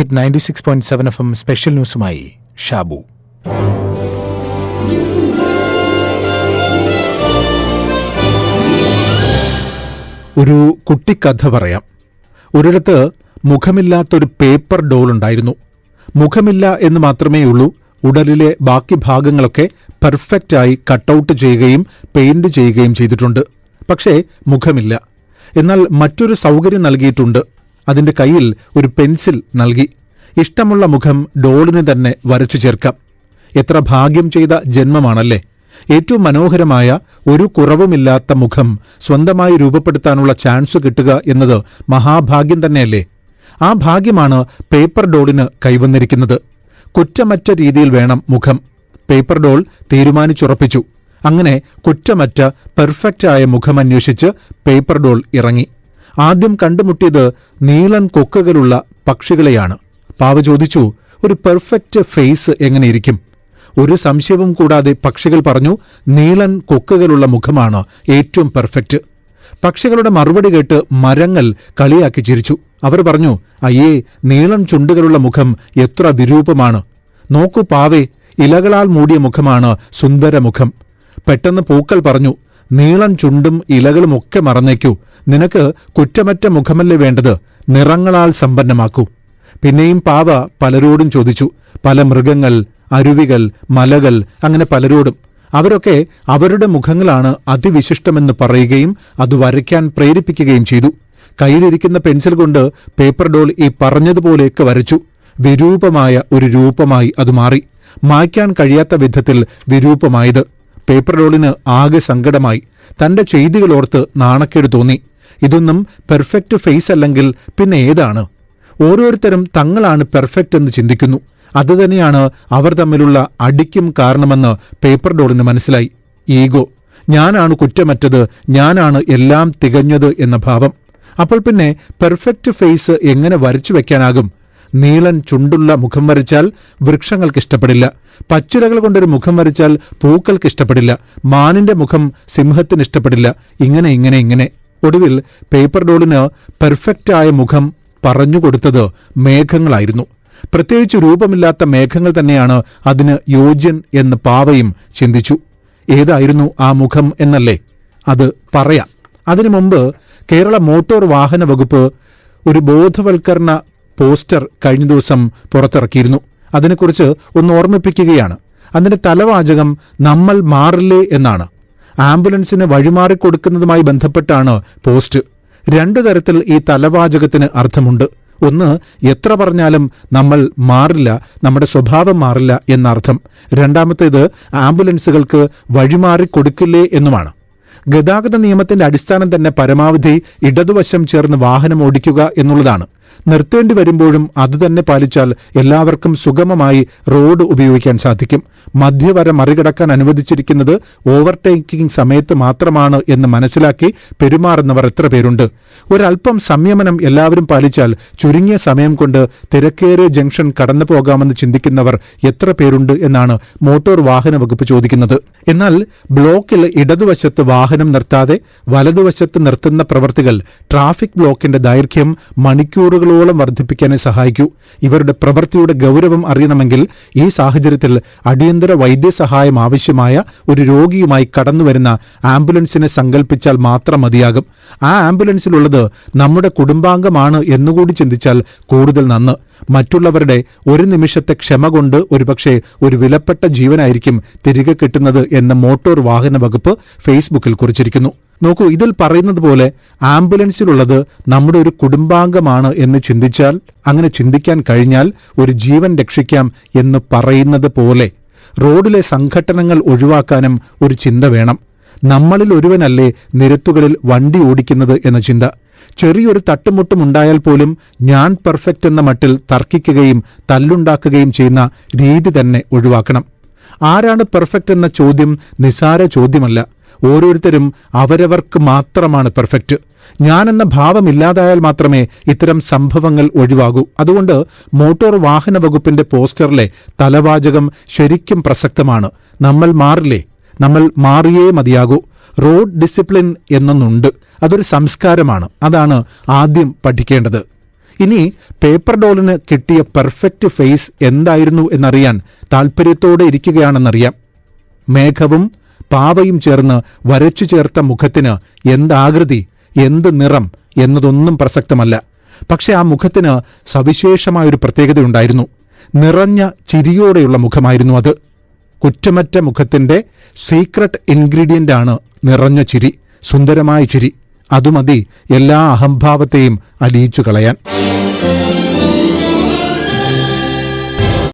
Hit ninety six point seven FM M special ന്യൂസുമായി ഷാബു ഒരു കുട്ടിക്കഥ പറയാം. ഒരിടത്ത് മുഖമില്ലാത്തൊരു പേപ്പർ ഡോൾ ഉണ്ടായിരുന്നു. മുഖമില്ല എന്ന് മാത്രമേ ഉള്ളൂ ഉടലിലെ ബാക്കി ഭാഗങ്ങളൊക്കെ പെർഫെക്റ്റായി കട്ടൗട്ട് ചെയ്യുകയും പെയിന്റ് ചെയ്യുകയും ചെയ്തിട്ടുണ്ട്. പക്ഷേ മുഖമില്ല. എന്നാൽ മറ്റൊരു സൗകര്യം നൽകിയിട്ടുണ്ട്. അതിന്റെ കയ്യിൽ ഒരു പെൻസിൽ നൽകി. ഇഷ്ടമുള്ള മുഖം ഡോളിന് തന്നെ വരച്ചു ചേർക്കാം. എത്ര ഭാഗ്യം ചെയ്ത ജന്മമാണല്ലേ. ഏറ്റവും മനോഹരമായ ഒരു കുറവുമില്ലാത്ത മുഖം സ്വന്തമായി രൂപപ്പെടുത്താനുള്ള ചാൻസ് കിട്ടുക എന്നത് മഹാഭാഗ്യം തന്നെയല്ലേ. ആ ഭാഗ്യമാണ് പേപ്പർ ഡോളിന് കൈവന്നിരിക്കുന്നത്. കുറ്റമറ്റ രീതിയിൽ വേണം മുഖം. പേപ്പർ ഡോൾ തീരുമാനിച്ചുറപ്പിച്ചു. അങ്ങനെ കുറ്റമറ്റ പെർഫെക്റ്റായ മുഖമന്വേഷിച്ച് പേപ്പർ ഡോൾ ഇറങ്ങി. ആദ്യം കണ്ടുമുട്ടിയത് നീളൻ കൊക്കകളുള്ള പക്ഷികളെയാണ്. പാവ ചോദിച്ചു ഒരു പെർഫെക്റ്റ് ഫേസ് എങ്ങനെയിരിക്കും? ഒരു സംശയവും കൂടാതെ പക്ഷികൾ പറഞ്ഞു നീളൻ കൊക്കകളുള്ള മുഖമാണ് ഏറ്റവും പെർഫെക്റ്റ് പക്ഷികളുടെ മറുപടി കേട്ട് മരങ്ങൾ കളിയാക്കി ചിരിച്ചു. അവർ പറഞ്ഞു അയ്യേ നീളൻ ചുണ്ടുകളുള്ള മുഖം എത്ര വിരൂപമാണ്. നോക്കൂ പാവേ ഇലകളാൽ മൂടിയ മുഖമാണ് സുന്ദരമുഖം പെട്ടെന്ന് പൂക്കൾ പറഞ്ഞു നീളൻ ചുണ്ടും ഇലകളും ഒക്കെ മറന്നേക്കൂ. നിനക്ക് കുറ്റമറ്റ മുഖമല്ലേ വേണ്ടത്? നിറങ്ങളാൽ സമ്പന്നമാക്കൂ. പിന്നെയും പാവ പലരോടും ചോദിച്ചു. പല മൃഗങ്ങൾ അരുവികൾ മലകൾ അങ്ങനെ പലരോടും. അവരൊക്കെ അവരുടെ മുഖങ്ങളാണ് അതിവിശിഷ്ടമെന്ന് പറയുകയും അത് വരയ്ക്കാൻ പ്രേരിപ്പിക്കുകയും ചെയ്തു. കയ്യിലിരിക്കുന്ന പെൻസിൽ കൊണ്ട് പേപ്പർ ഡോൾ ഈ പറഞ്ഞതുപോലെയൊക്കെ വരച്ചു. വിരൂപമായ ഒരു രൂപമായി അത് മാറി. മായ്ക്കാൻ കഴിയാത്ത വിധത്തിൽ വിരൂപമായത്. പേപ്പർ റോളിന് ആകെ സങ്കടമായി. തന്റെ ചെയ്തികളോർത്ത് നാണക്കേട് തോന്നി. ഇതൊന്നും പെർഫെക്റ്റ് ഫേസ് അല്ലെങ്കിൽ പിന്നെ ഏതാണ്? ഓരോരുത്തരും തങ്ങളാണ് പെർഫെക്റ്റ് എന്ന് ചിന്തിക്കുന്നു. അതുതന്നെയാണ് അവർ തമ്മിലുള്ള അടിക്കും കാരണമെന്ന് പേപ്പർ ഡോളിന് മനസ്സിലായി. ഈഗോ. ഞാനാണ് കുറ്റമറ്റത് ഞാനാണ് എല്ലാം തികഞ്ഞത് എന്ന ഭാവം. അപ്പോൾ പിന്നെ പെർഫെക്റ്റ് ഫേസ് എങ്ങനെ വരച്ചു വെക്കാനാകും? നീളൻ ചുണ്ടുള്ള മുഖം വരച്ചാൽ വൃക്ഷങ്ങൾക്ക് ഇഷ്ടപ്പെടില്ല പച്ചിലകൾ കൊണ്ടൊരു മുഖം വരച്ചാൽ പൂക്കൾക്ക് ഇഷ്ടപ്പെടില്ല മാനിന്റെ മുഖം സിംഹത്തിന് ഇഷ്ടപ്പെടില്ല ഇങ്ങനെ ഇങ്ങനെ ഇങ്ങനെ. ഒടുവിൽ പേപ്പർ ഡോളിന് പെർഫെക്റ്റ് ആയ മുഖം പറഞ്ഞുകൊടുത്തത് മേഘങ്ങളായിരുന്നു. പ്രത്യേകിച്ച് രൂപമില്ലാത്ത മേഘങ്ങൾ തന്നെയാണ് അതിന് യോജ്യൻ എന്ന് പാവയും ചിന്തിച്ചു. ഏതായിരുന്നു ആ മുഖം എന്നല്ലേ? അത് പറയാം. അതിനു മുമ്പ് കേരള മോട്ടോർ വാഹന വകുപ്പ് ഒരു ബോധവൽക്കരണ പോസ്റ്റർ കഴിഞ്ഞ ദിവസം പുറത്തിറക്കിയിരുന്നു. അതിനെക്കുറിച്ച് ഒന്ന് ഓർമ്മിപ്പിക്കുകയാണ്. അതിന്റെ തലവാചകം നമ്മൾ മാറില്ലേ എന്നാണ്. ആംബുലൻസിന് വഴിമാറിക്കൊടുക്കുന്നതുമായി ബന്ധപ്പെട്ടാണ് പോസ്റ്റ്. രണ്ടു തരത്തിൽ ഈ തലവാചകത്തിന് അർത്ഥമുണ്ട്. ഒന്ന് എത്ര പറഞ്ഞാലും നമ്മൾ മാറില്ല നമ്മുടെ സ്വഭാവം മാറില്ല എന്നർത്ഥം. രണ്ടാമത്തേത് ആംബുലൻസുകൾക്ക് വഴിമാറി കൊടുക്കില്ലേ എന്നുമാണ്. ഗതാഗത നിയമത്തിന്റെ അടിസ്ഥാനം തന്നെ പരമാവധി ഇടതുവശം ചേർന്ന് വാഹനം ഓടിക്കുക എന്നുള്ളതാണ്. നിർത്തേണ്ടി വരുമ്പോഴും അതുതന്നെ പാലിച്ചാൽ എല്ലാവർക്കും സുഗമമായി റോഡ് ഉപയോഗിക്കാൻ സാധിക്കും. മധ്യവര മറികടക്കാൻ അനുവദിച്ചിരിക്കുന്നത് ഓവർടേക്കിംഗ് സമയത്ത് മാത്രമാണ് എന്ന് മനസ്സിലാക്കി പെരുമാറുന്നവർ എത്ര പേരുണ്ട്. ഒരൽപ്പം സംയമനം എല്ലാവരും പാലിച്ചാൽ ചുരുങ്ങിയ സമയം കൊണ്ട് തിരക്കേറിയ ജംഗ്ഷൻ കടന്നു പോകാമെന്ന് ചിന്തിക്കുന്നവർ എത്ര പേരുണ്ട് എന്നാണ് മോട്ടോർ വാഹന വകുപ്പ് ചോദിക്കുന്നത്. എന്നാൽ ബ്ലോക്കിൽ ഇടതുവശത്ത് വാഹനം നിർത്താതെ വലതുവശത്ത് നിർത്തുന്ന പ്രവർത്തികൾ ട്രാഫിക് ബ്ലോക്കിന്റെ ദൈർഘ്യം മണിക്കൂറുകളോളം വർദ്ധിപ്പിക്കാനേ സഹായിക്കൂ. ഇവരുടെ പ്രവൃത്തിയുടെ ഗൗരവം അറിയണമെങ്കിൽ ഈ സാഹചര്യത്തിൽ അടിയന്തര വൈദ്യസഹായം ആവശ്യമായ ഒരു രോഗിയുമായി കടന്നുവരുന്ന ആംബുലൻസിനെ സങ്കല്പിച്ചാൽ മാത്രം മതിയാകും. ആ ആംബുലൻസിലുള്ളത് നമ്മുടെ കുടുംബാംഗമാണ് എന്നുകൂടി ചിന്തിച്ചാൽ കൂടുതൽ നന്ന്. മറ്റുള്ളവരുടെ ഒരു നിമിഷത്തെ ക്ഷമ കൊണ്ട് ഒരുപക്ഷെ ഒരു വിലപ്പെട്ട ജീവനായിരിക്കും തിരികെ കിട്ടുന്നത് എന്ന് മോട്ടോർ വാഹന വകുപ്പ് ഫേസ്ബുക്കിൽ കുറിച്ചിരിക്കുന്നു. നോക്കൂ ഇതിൽ പറയുന്നത് പോലെ ആംബുലൻസിലുള്ളത് നമ്മുടെ ഒരു കുടുംബാംഗമാണ് എന്ന് ചിന്തിച്ചാൽ അങ്ങനെ ചിന്തിക്കാൻ കഴിഞ്ഞാൽ ഒരു ജീവൻ രക്ഷിക്കാം എന്ന് പറയുന്നത് പോലെ റോഡിലെ സംഘട്ടനങ്ങൾ ഒഴിവാക്കാനും ഒരു ചിന്ത വേണം. നമ്മളിൽ ഒരുവനല്ലേ നിരത്തുകളിൽ വണ്ടി ഓടിക്കുന്നത് എന്ന ചിന്ത. ചെറിയൊരു തട്ടുമുട്ടും ഉണ്ടായാൽ പോലും ഞാൻ പെർഫെക്റ്റ് എന്ന മട്ടിൽ തർക്കിക്കുകയും തല്ലുണ്ടാക്കുകയും ചെയ്യുന്ന രീതി തന്നെ ഒഴിവാക്കണം. ആരാണ് പെർഫെക്റ്റ് എന്ന ചോദ്യം നിസാര ചോദ്യമല്ല. ഓരോരുത്തരും അവരവർക്ക് മാത്രമാണ് പെർഫെക്റ്റ് ഞാനെന്ന ഭാവമില്ലാതായാൽ മാത്രമേ ഇത്തരം സംഭവങ്ങൾ ഒഴിവാകൂ. അതുകൊണ്ട് മോട്ടോർ വാഹന വകുപ്പിന്റെ പോസ്റ്ററിലെ തലവാചകം ശരിക്കും പ്രസക്തമാണ്. നമ്മൾ മാറില്ലേ? നമ്മൾ മാറിയേ മതിയാകൂ. റോഡ് ഡിസിപ്ലിൻ എന്നൊന്നുണ്ട്. അതൊരു സംസ്കാരമാണ്. അതാണ് ആദ്യം പഠിക്കേണ്ടത്. ഇനി പേപ്പർ ഡോളിന് കിട്ടിയ പെർഫെക്റ്റ് ഫേസ് എന്തായിരുന്നു എന്നറിയാൻ താൽപ്പര്യത്തോടെ ഇരിക്കുകയാണെന്നറിയാം. മേഘവും പാവയും ചേർന്ന് വരച്ചു ചേർത്ത മുഖത്തിന് എന്താകൃതി എന്ത് നിറം എന്നതൊന്നും പ്രസക്തമല്ല. പക്ഷെ ആ മുഖത്തിന് സവിശേഷമായൊരു പ്രത്യേകതയുണ്ടായിരുന്നു. നിറഞ്ഞ ചിരിയോടെയുള്ള മുഖമായിരുന്നു അത്. കുറ്റമറ്റ മുഖത്തിന്റെ സീക്രട്ട് ഇൻഗ്രീഡിയന്റ് ആണ് നിറഞ്ഞ ചിരി സുന്ദരമായ ചിരി. അതുമതി എല്ലാ അഹംഭാവത്തെയും അലിയിച്ചു കളയാൻ.